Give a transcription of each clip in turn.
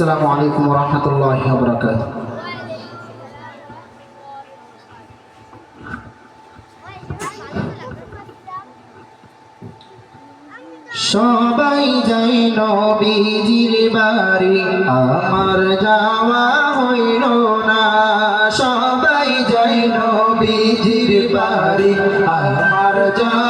আসসালামু আলাইকুম রহমতুল্লাহ বরাকাত সবাই যাই নবীজির বাড়ি, আমার যাওয়া হইল না। সবাই যাই নবীজির বাড়ি, আমার যাওয়া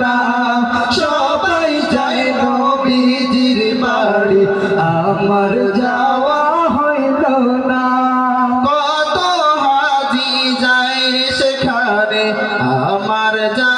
না সবাই যায় নবীজির বাড়ি। আমার যাওয়া হইল না। কত হাজি যায় সেখানে। আমার যা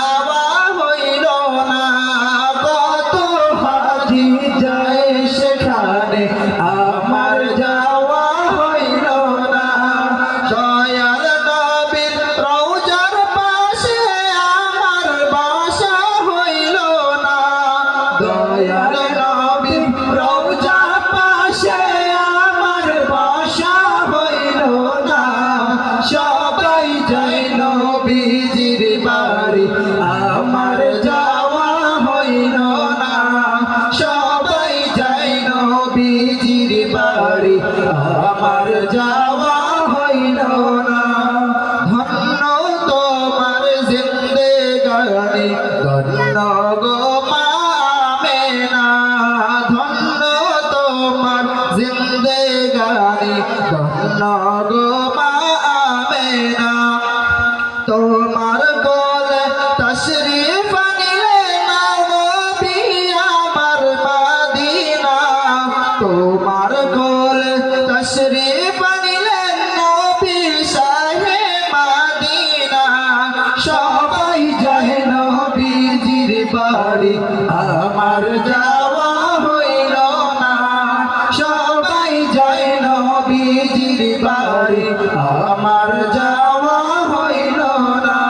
বাড়ি, আমার যাওয়া হইল না। সবাই যাই নবীজির বাড়ি, আমার যাওয়া হইল না।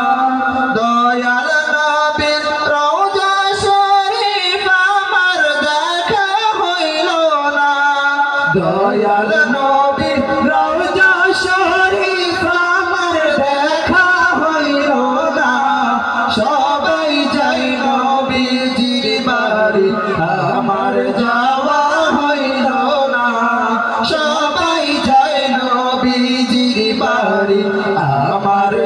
দয়াল নবীর রওজা শরীফ আমার দেখা হইল না। দয়াল নবীর